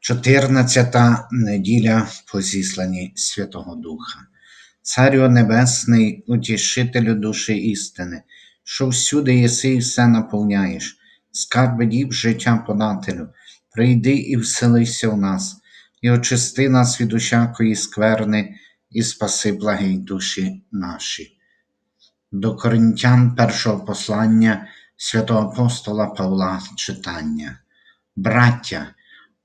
Чотирнадцята неділя по зісланні Святого Духа. Царю Небесний, утішителю душі істини, що всюди єси і все наповняєш, скарби діб життя подателю, прийди і вселися в нас, і очисти нас від усякої скверни, і спаси благий душі наші. До Коринтян першого послання святого апостола Павла читання. Браття,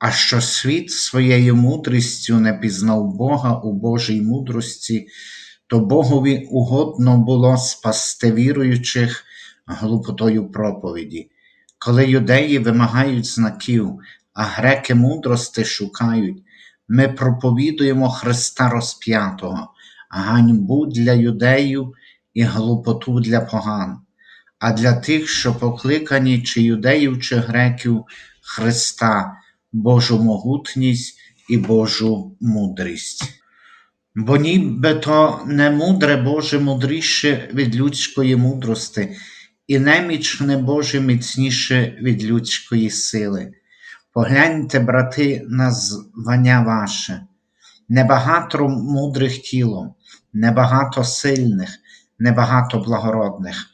а що світ своєю мудрістю не пізнав Бога у Божій мудрості, то Богові угодно було спасти віруючих глупотою проповіді. Коли юдеї вимагають знаків, а греки мудрости шукають, ми проповідуємо Христа розп'ятого, ганьбу для юдеїв і глупоту для поган, а для тих, що покликані чи юдеїв, чи греків Христа, Божу могутність і Божу мудрість. Бо нібито не мудре Боже мудріше від людської мудрости, і немічне Боже міцніше від людської сили. Погляньте, брати, на звання ваше, небагато мудрих тілом, небагато сильних, небагато благородних,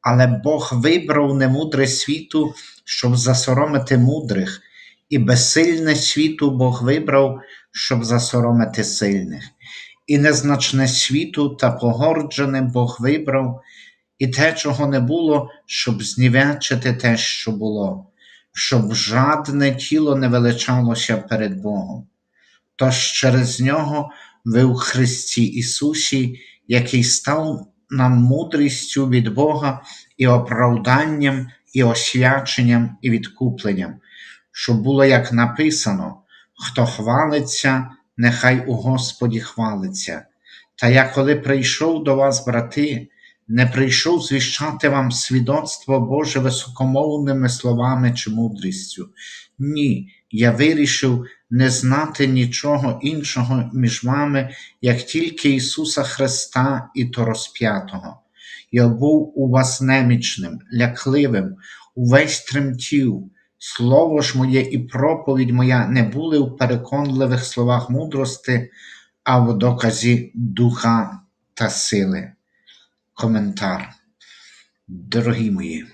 але Бог вибрав немудре світу, щоб засоромити мудрих, і безсильне світу Бог вибрав, щоб засоромити сильних, і незначне світу та погорджене Бог вибрав, і те, чого не було, щоб знівечити те, що було, щоб жадне тіло не величалося перед Богом. Тож через нього ви у Христі Ісусі, який став нам мудрістю від Бога і оправданням, і освяченням, і відкупленням, щоб було як написано: хто хвалиться, нехай у Господі хвалиться. Та я, коли прийшов до вас, брати, не прийшов звіщати вам свідоцтво Боже високомовними словами чи мудрістю. Ні, я вирішив не знати нічого іншого між вами, як тільки Ісуса Христа і то розп'ятого. Я був у вас немічним, лякливим, увесь тремтів. Слово ж моє і проповідь моя не були у переконливих словах мудрости, а в доказі духа та сили. Коментар. Дорогі мої,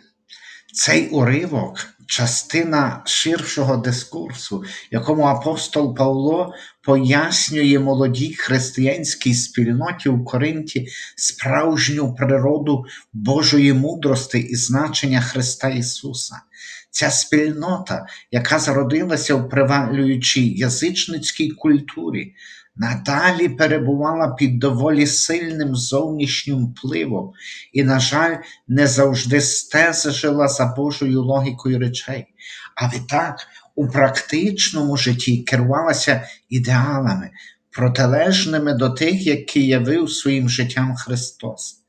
цей уривок частина ширшого дискурсу, якому апостол Павло пояснює молодій християнській спільноті у Коринті справжню природу Божої мудрости і значення Христа Ісуса. Ця спільнота, яка зародилася в привалюючій язичницькій культурі, надалі перебувала під доволі сильним зовнішнім впливом і, на жаль, не завжди стежила за Божою логікою речей, а відтак у практичному житті керувалася ідеалами, протилежними до тих, які явив своїм життям Христос.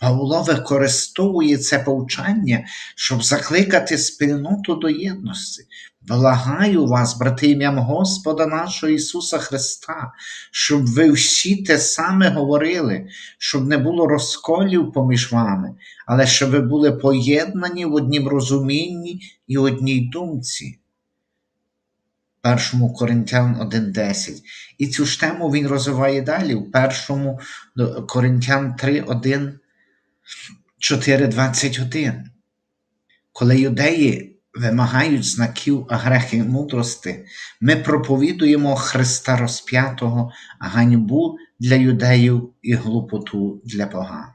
Павло використовує це повчання, щоб закликати спільноту до єдності. Благаю вас, брати, ім'ям Господа нашого Ісуса Христа, щоб ви всі те саме говорили, щоб не було розколів поміж вами, але щоб ви були поєднані в однім розумінні і одній думці. 1 Коринтян 1.10. І цю ж тему він розвиває далі в 1 Коринтян 3.1. 4.21. Коли юдеї вимагають знаків а грехи мудрости, ми проповідуємо Христа розп'ятого, ганьбу для юдеїв і глупоту для поган.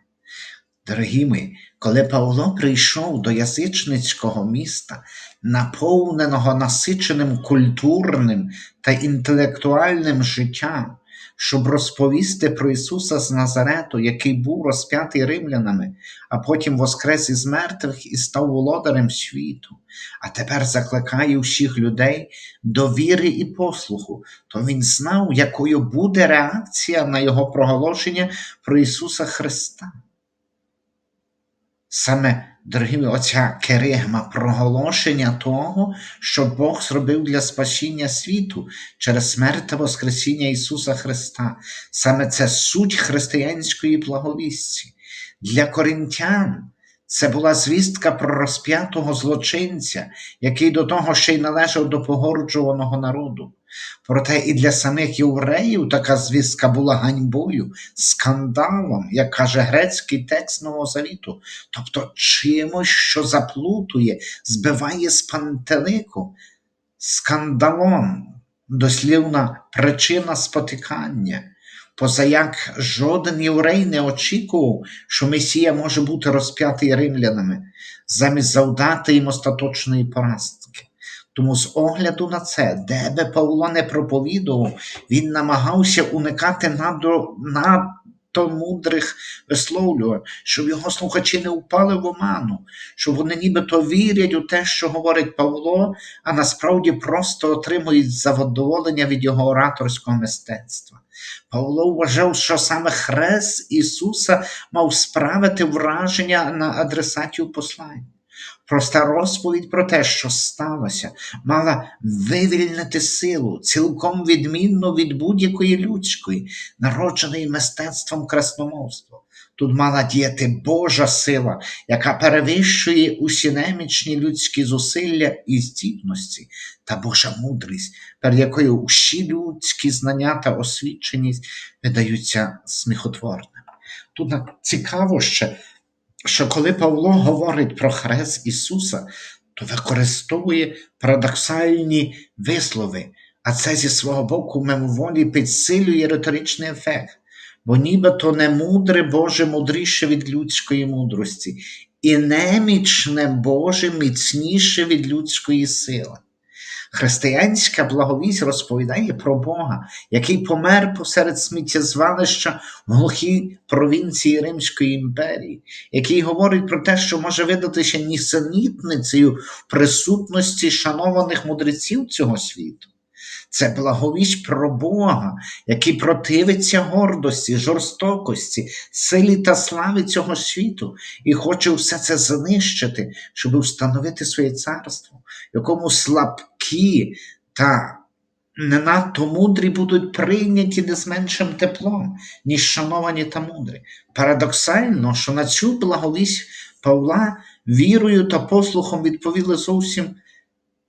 Дорогі мої, коли Павло прийшов до язичницького міста, наповненого насиченим культурним та інтелектуальним життям, щоб розповісти про Ісуса з Назарету, який був розп'ятий римлянами, а потім воскрес із мертвих і став володарем світу, а тепер закликає всіх людей до віри і послуху, то він знав, якою буде реакція на Його проголошення про Ісуса Христа. Саме, дорогі, оця керигма проголошення того, що Бог зробив для спасіння світу через смерть та Воскресіння Ісуса Христа. Саме це суть християнської благовісті. Для коринтян Це була звістка про розп'ятого злочинця, який до того ще й належав до погорджуваного народу. Проте і для самих євреїв така звістка була ганьбою, скандалом, як каже грецький текст Нового Завіту, тобто чимось, що заплутує, збиває з пантелику, скандалом, дослівна причина спотикання. Позаяк жоден єврей не очікував, що Месія може бути розп'ятий римлянами, замість завдати їм остаточної поразки. Тому з огляду на це, де би Павло не проповідував, він намагався уникати надто, надто мудрих висловлювань, щоб його слухачі не впали в оману, щоб вони нібито вірять у те, що говорить Павло, а насправді просто отримують задоволення від його ораторського мистецтва. Павло вважав, що саме хрест Ісуса мав справити враження на адресатів послань. Проста розповідь про те, що сталося, мала вивільнити силу, цілком відмінну від будь-якої людської, народженої мистецтвом красномовства. Тут мала діяти Божа сила, яка перевищує усі немічні людські зусилля і здібності, та Божа мудрість, перед якою усі людські знання та освіченість видаються сміхотворними. Тут цікаво ще, що коли Павло говорить про хрест Ісуса, то використовує парадоксальні вислови, а це зі свого боку мимоволі підсилює риторичний ефект, бо нібито не мудре Боже мудріше від людської мудрості, і немічне Боже міцніше від людської сили. Християнська благовість розповідає про Бога, який помер посеред сміттєзвалища в глухій провінції Римської імперії, який говорить про те, що може видатися нісенітницею присутності шанованих мудреців цього світу. Це благовість про Бога, який противиться гордості, жорстокості, силі та славі цього світу і хоче все це знищити, щоб встановити своє царство, якому слабкі та не надто мудрі будуть прийняті не з меншим теплом, ніж шановані та мудрі. Парадоксально, що на цю благовість Павла вірою та послухом відповіли зовсім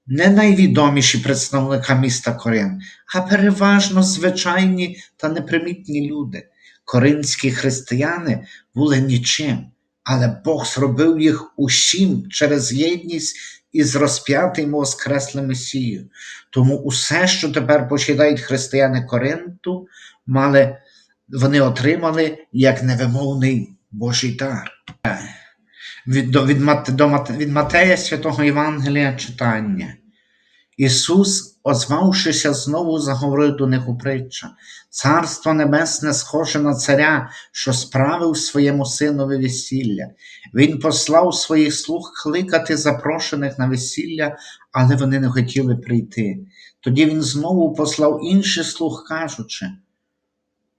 не найвідоміші представника міста Корин, а переважно звичайні та непримітні люди. Коринські християни були нічим, але Бог зробив їх усім через єдність із розп'ятим воскреслим Месією. Тому усе, що тепер починають християни Коринту, мали, вони отримали як невимовний Божий дар. Від, до, від, до, від Матея Святого Євангелія читання. Ісус, озвавшися знову, заговорив до них у притча. Царство Небесне схоже на царя, що справив своєму синові весілля. Він послав своїх слуг кликати запрошених на весілля, але вони не хотіли прийти. Тоді він знову послав інших слуг, кажучи: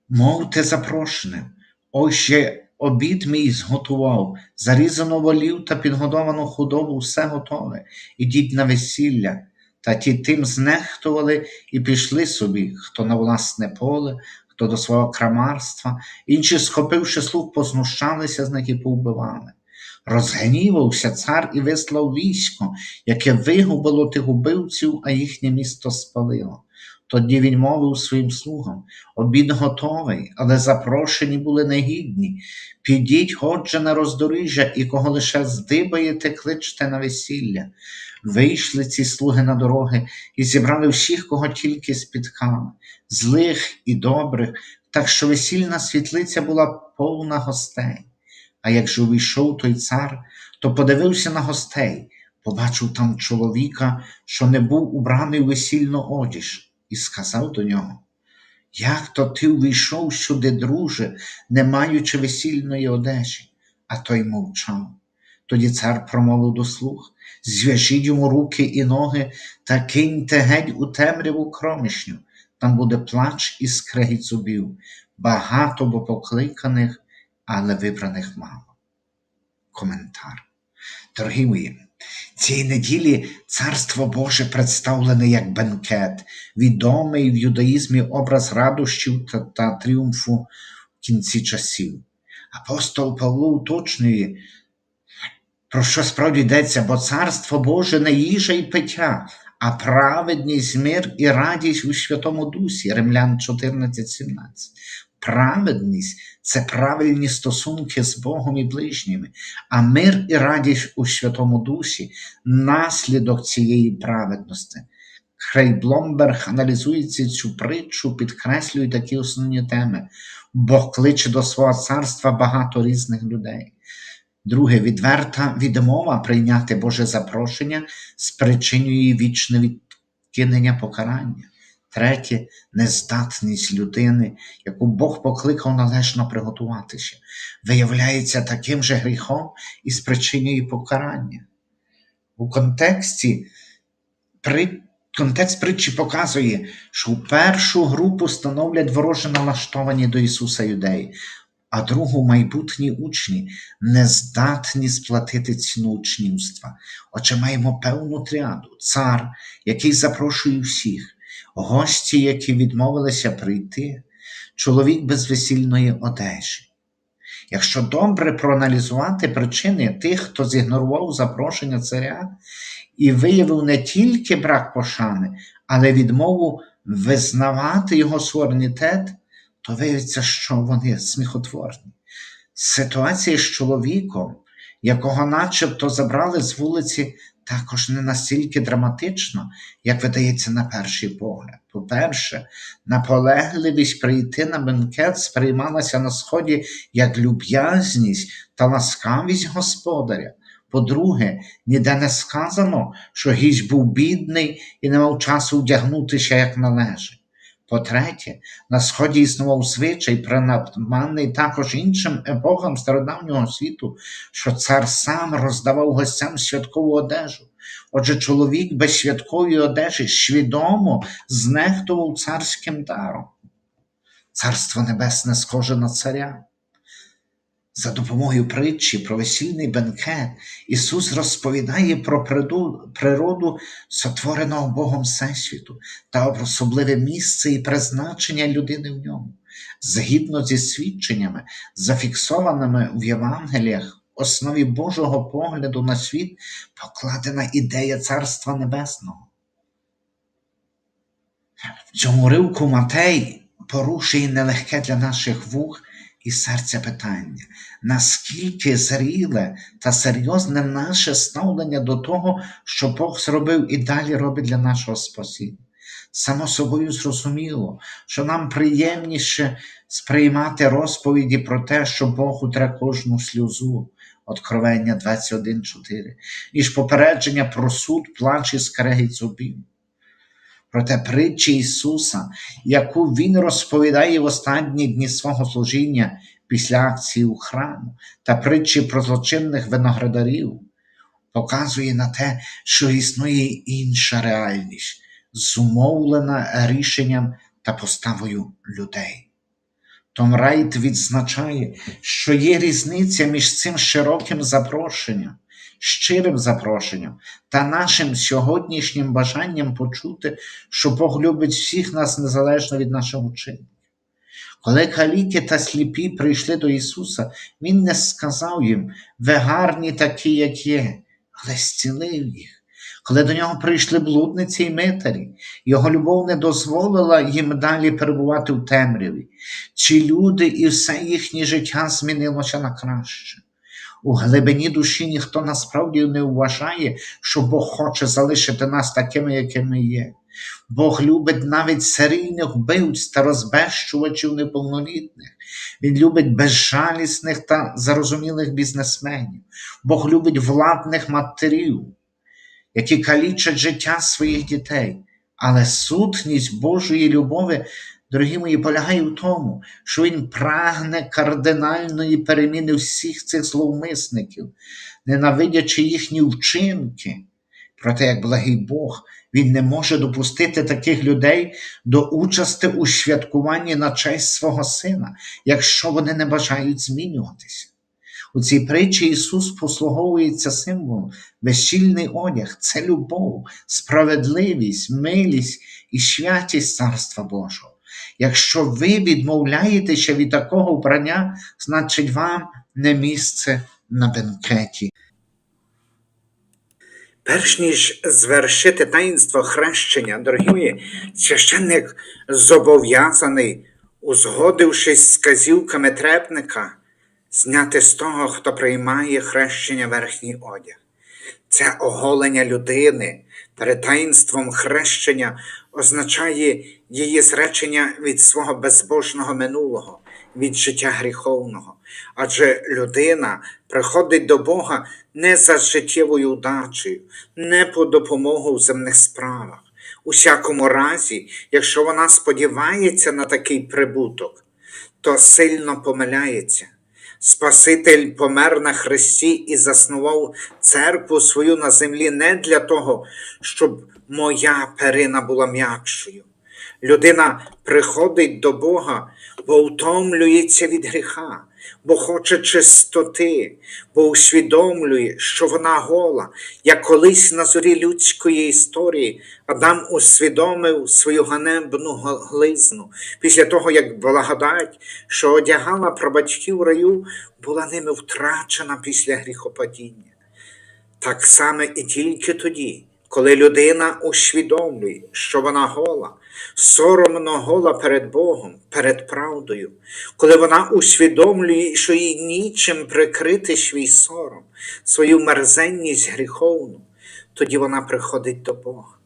Мовте запрошеним, ось я обід мій зготував, зарізану волів та підгодовану худобу, все готове. Ідіть на весілля. Та ті тим знехтували і пішли собі, хто на власне поле, хто до свого крамарства, інші, схопивши слуг, познущалися з них і повбивали. Розгнівався цар і вислав військо, яке вигубило тих убивців, а їхнє місто спалило. Тоді він мовив своїм слугам обід готовий, але запрошені були негідні. Підіть, отже, на роздоріжжя, і кого лише здибаєте, кличте на весілля. Вийшли ці слуги на дороги і зібрали всіх, кого тільки спіткали, злих і добрих, так що весільна світлиця була повна гостей. А як же увійшов той цар, то подивився на гостей, побачив там чоловіка, що не був убраний весільну одіж, і сказав до нього: Як то ти увійшов сюди, друже, не маючи весільної одежі? А той мовчав. Тоді цар промовив до слуг зв'яжіть йому руки і ноги та киньте геть у темряву кромішню, там буде плач і скрегіт зубів, багато бо покликаних, але вибраних мало. Коментар. Дорогі мої, цієї неділі Царство Боже представлене як бенкет, відомий в юдаїзмі образ радощів та, та тріумфу в кінці часів. Апостол Павло уточнює, Про що справді йдеться, бо царство Боже не їжа і пиття, а праведність, мир і радість у Святому Дусі. Римлян 14:17. Праведність це правильні стосунки з Богом і ближніми, а мир і радість у Святому Дусі наслідок цієї праведності. Хрей Бломберг аналізуючи цю притчу, підкреслює такі основні теми. Бог кличе до свого царства багато різних людей. Друге, відверта відмова прийняти Боже запрошення спричинює вічне відкинення покарання. Третє нездатність людини, яку Бог покликав належно приготуватися, виявляється таким же гріхом і спричинює покарання. У контексті при Контекст притчі показує, що першу групу становлять вороже налаштовані до Ісуса юдеї, а другу майбутні учні не здатні сплатити ціну учнівства. Отже, маємо певну тріаду, цар, який запрошує всіх, гості, які відмовилися прийти, чоловік без весільної одежі. Якщо добре проаналізувати причини тих, хто зігнорував запрошення царя і виявив не тільки брак пошани, але відмову визнавати його суверенітет, то виявиться, що вони сміхотворні. Ситуація з чоловіком, якого начебто забрали з вулиці, також не настільки драматично, як видається на перший погляд. По-перше, наполегливість прийти на бенкет сприймалася на сході як люб'язність та ласкавість господаря. По-друге, ніде не сказано, що гість був бідний і не мав часу вдягнутися як належить. По-третє, на сході існував звичай, принадманний також іншим епохам стародавнього світу, що цар сам роздавав гостям святкову одежу. Отже, чоловік без святкової одежі свідомо знехтував царським даром. Царство Небесне схоже на царя. За допомогою притчі про весільний бенкет Ісус розповідає про природу сотвореного Богом Всесвіту та особливе місце і призначення людини в ньому. Згідно зі свідченнями, зафіксованими в Євангеліях, в основі Божого погляду на світ покладена ідея Царства Небесного. В цьому ривку Матей порушує нелегке для наших вух і серця питання, наскільки зріле та серйозне наше ставлення до того, що Бог зробив і далі робить для нашого спасіння. Само собою зрозуміло, що нам приємніше сприймати розповіді про те, що Бог утре кожну сльозу, Откровення 21.4, ніж попередження про суд, плач і скрегіть зубів. Проте притчі Ісуса, яку Він розповідає в останні дні свого служіння після акції у храму, та притчі про злочинних виноградарів, показує на те, що існує інша реальність, зумовлена рішенням та поставою людей. Том Райт відзначає, що є різниця між цим широким запрошенням щирим запрошенням та нашим сьогоднішнім бажанням почути, що Бог любить всіх нас незалежно від нашого вчинку. Коли каліки та сліпі прийшли до Ісуса, Він не сказав їм, ви гарні такі, як є, але зцілив їх. Коли до нього прийшли блудниці й митарі, його любов не дозволила їм далі перебувати в темряві. Ці люди і все їхнє життя змінилося на краще. У глибині душі ніхто насправді не вважає, що Бог хоче залишити нас такими, якими є. Бог любить навіть серійних вбивць та розбещувачів неповнолітних. Він любить безжалісних та зарозумілих бізнесменів. Бог любить владних матерів, які калічать життя своїх дітей. Але сутність Божої любові дорогі мої, полягає в тому, що він прагне кардинальної переміни всіх цих зловмисників, ненавидячи їхні вчинки. Проте, як благий Бог, він не може допустити таких людей до участі у святкуванні на честь свого сина, якщо вони не бажають змінюватися. У цій притчі Ісус послуговується символом, весільний одяг це любов, справедливість, милість і святість Царства Божого. Якщо ви відмовляєтеся від такого вбрання, значить вам не місце на бенкеті. Перш ніж звершити таїнство хрещення, дорогі мої, священник зобов'язаний, узгодившись з казівками трепника, зняти з того, хто приймає хрещення верхній одяг. Це оголення людини перед таїнством хрещення означає її зречення від свого безбожного минулого, від життя гріховного. Адже людина приходить до Бога не за життєвою удачею, не по допомогу в земних справах. У всякому разі, якщо вона сподівається на такий прибуток, то сильно помиляється. Спаситель помер на хресті і заснував церкву свою на землі не для того, щоб моя перина була м'якшою. Людина приходить до Бога, бо втомлюється від гріха, бо хоче чистоти, бо усвідомлює, що вона гола, як колись на зорі людської історії Адам усвідомив свою ганебну глизну після того, як благодать, що одягала прабатьків раю, була ними втрачена після гріхопадіння. Так само і тільки тоді, коли людина усвідомлює, що вона гола, соромно гола перед Богом, перед правдою, коли вона усвідомлює, що їй нічим прикрити свій сором, свою мерзенність гріховну, тоді вона приходить до Бога.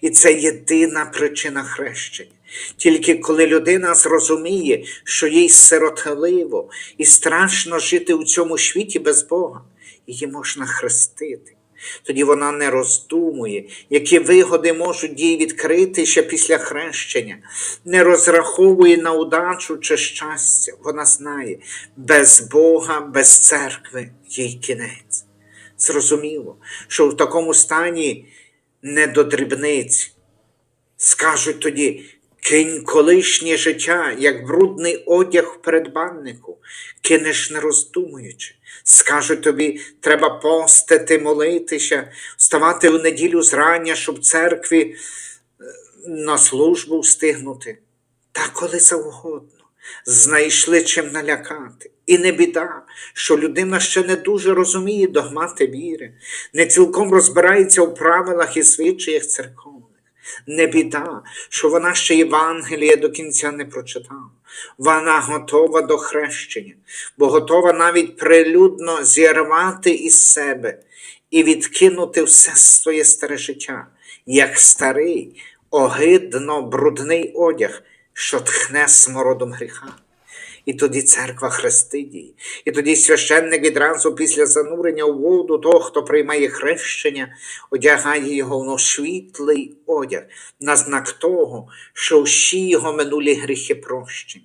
І це єдина причина хрещення. Тільки коли людина зрозуміє, що їй сиротливо і страшно жити у цьому світі без Бога, її можна хрестити. Тоді вона не роздумує, які вигоди можуть їй відкрити ще після хрещення, не розраховує на удачу чи щастя. Вона знає, без Бога, без церкви їй кінець. Зрозуміло, що в такому стані не до дрібниць. Скажуть тоді, кинь колишнє життя, як брудний одяг в передбаннику, кинеш не роздумуючи. Скажуть тобі, треба постити, молитися, вставати в неділю зрання, щоб церкві е, на службу встигнути. Та коли завгодно. Знайшли чим налякати. І не біда, що людина ще не дуже розуміє догмати віри, не цілком розбирається у правилах і звичаях церковних. Не біда, що вона ще Євангелія до кінця не прочитала. Вона готова до хрещення, бо готова навіть прилюдно зірвати із себе і відкинути все своє старе життя, як старий, огидно брудний одяг, що тхне смородом гріха. І тоді церква хрестить її. І тоді священник відразу після занурення у воду того, хто приймає хрещення, одягає його в світлий одяг на знак того, що всі його минулі гріхи прощені.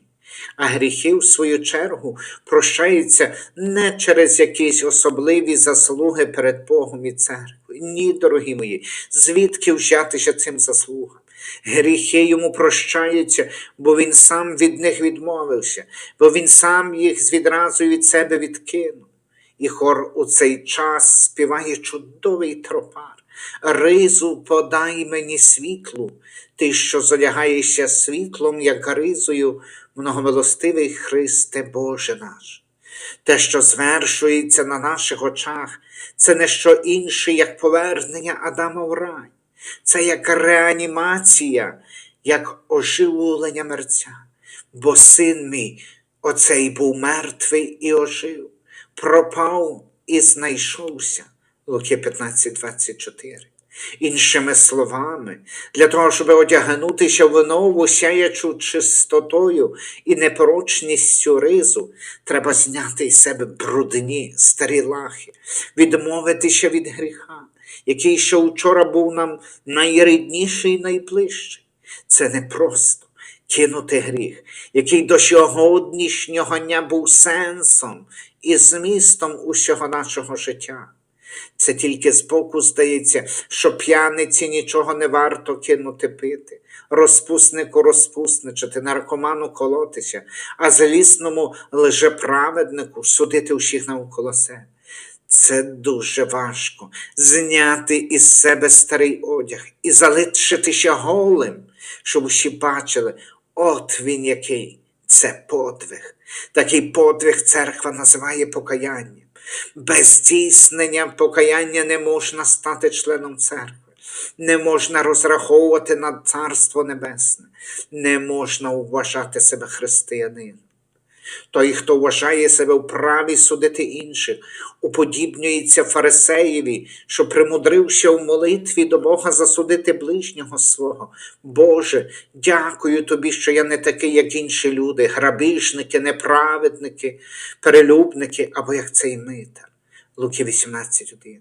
А гріхи, в свою чергу, прощаються не через якісь особливі заслуги перед Богом і церквою. Ні, дорогі мої, звідки взятися цим заслугам? Гріхи йому прощаються, бо він сам від них відмовився, бо він сам їх відразу від себе відкинув. І хор у цей час співає чудовий тропар. Ризу подай мені світлу, ти, що зодягаєшся світлом, як ризою, многомилостивий Христе Боже наш. Те, що звершується на наших очах, це не що інше, як повернення Адама в рай. Це як реанімація, як оживлення мерця. Бо син мій, оцей був мертвий і ожив, пропав і знайшовся. Луки 15, 24. Іншими словами, для того, щоб одягнутися в нову сяячу чистотою і непорочністю ризу, треба зняти із себе брудні старі лахи, відмовитися від гріха, який ще вчора був нам найрідніший і найближчий. Це не просто кинути гріх, який до сьогоднішнього дня був сенсом і змістом усього нашого життя. Це тільки збоку здається, що п'яниці нічого не варто кинути пити, розпуснику розпусничати, наркоману колотися, а злісному лжеправеднику судити усіх навколо себе. Це дуже важко зняти із себе старий одяг і залишитися голим, щоб усі бачили, от він який це подвиг. Такий подвиг церква називає покаянням. Без здійснення покаяння не можна стати членом церкви, не можна розраховувати на Царство Небесне, не можна вважати себе християнином. Той, хто вважає себе вправі судити інших, уподібнюється фарисеєві, що, примудрився в молитві до Бога засудити ближнього свого. Боже, дякую тобі, що я не такий, як інші люди, грабіжники, неправедники, перелюбники або як цей митар. Луки 18.1.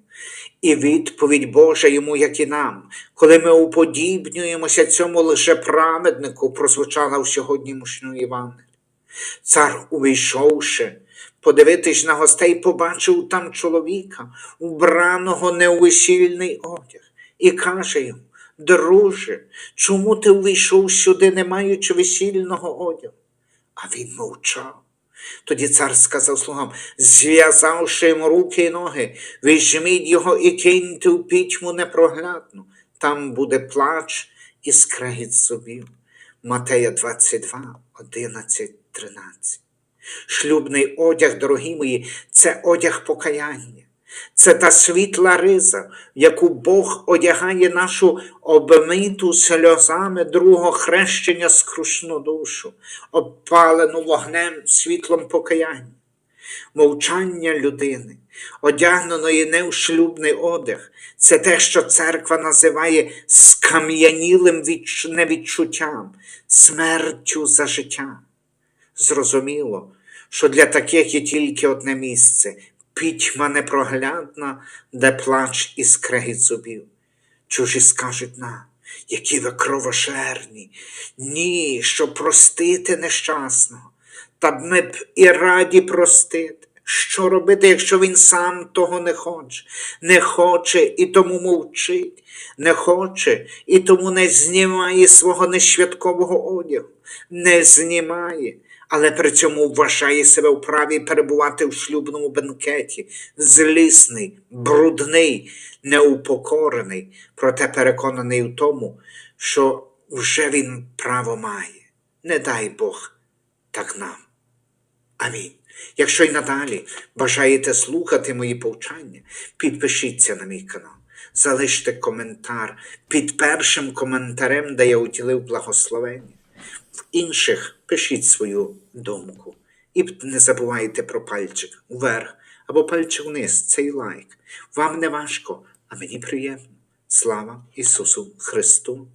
І відповідь Божа йому, як і нам, коли ми уподібнюємося цьому лжеправеднику, прозвучала в сьогоднішньому Євангелії. Цар, увійшовши, подивитись на гостей, побачив там чоловіка, убраного не у весільний одяг, і каже йому: Друже, чому ти увійшов сюди, не маючи весільного одягу? А він мовчав. Тоді цар сказав слугам, зв'язавши йому руки і ноги, візьміть його і киньте у пітьму непроглядну. Там буде плач і скрегіт зубів. Матея 22, 11, 13. Шлюбний одяг, дорогі мої, це одяг покаяння. Це та світла риза, в яку Бог одягає нашу обмиту сльозами другого хрещення скрушну душу, обпалену вогнем світлом покаяння. Мовчання людини, одягненої не в шлюбний одяг, це те, що церква називає скам'янілим відч- невідчуттям, смертю за життя. Зрозуміло, що для таких є тільки одне місце пітьма непроглядна, де плач і скрегіт зубів. Чужі скажуть нам, які ви кровожерні, ні, щоб простити нещасного. Та б ми б і раді простити. Що робити, якщо він сам того не хоче, не хоче і тому мовчить, не хоче і тому не знімає свого несвяткового одягу, не знімає, але при цьому вважає себе вправі перебувати в шлюбному бенкеті, злісний, брудний, неупокорений, проте переконаний в тому, що вже він право має. Не дай Бог так нам. Амінь. Якщо й надалі бажаєте слухати мої повчання, підпишіться на мій канал, залиште коментар під першим коментарем, де я уділив благословення. Інших пишіть свою думку. І не забувайте про пальчик вверх або пальчик вниз, цей лайк. Вам не важко, а мені приємно. Слава Ісусу Христу!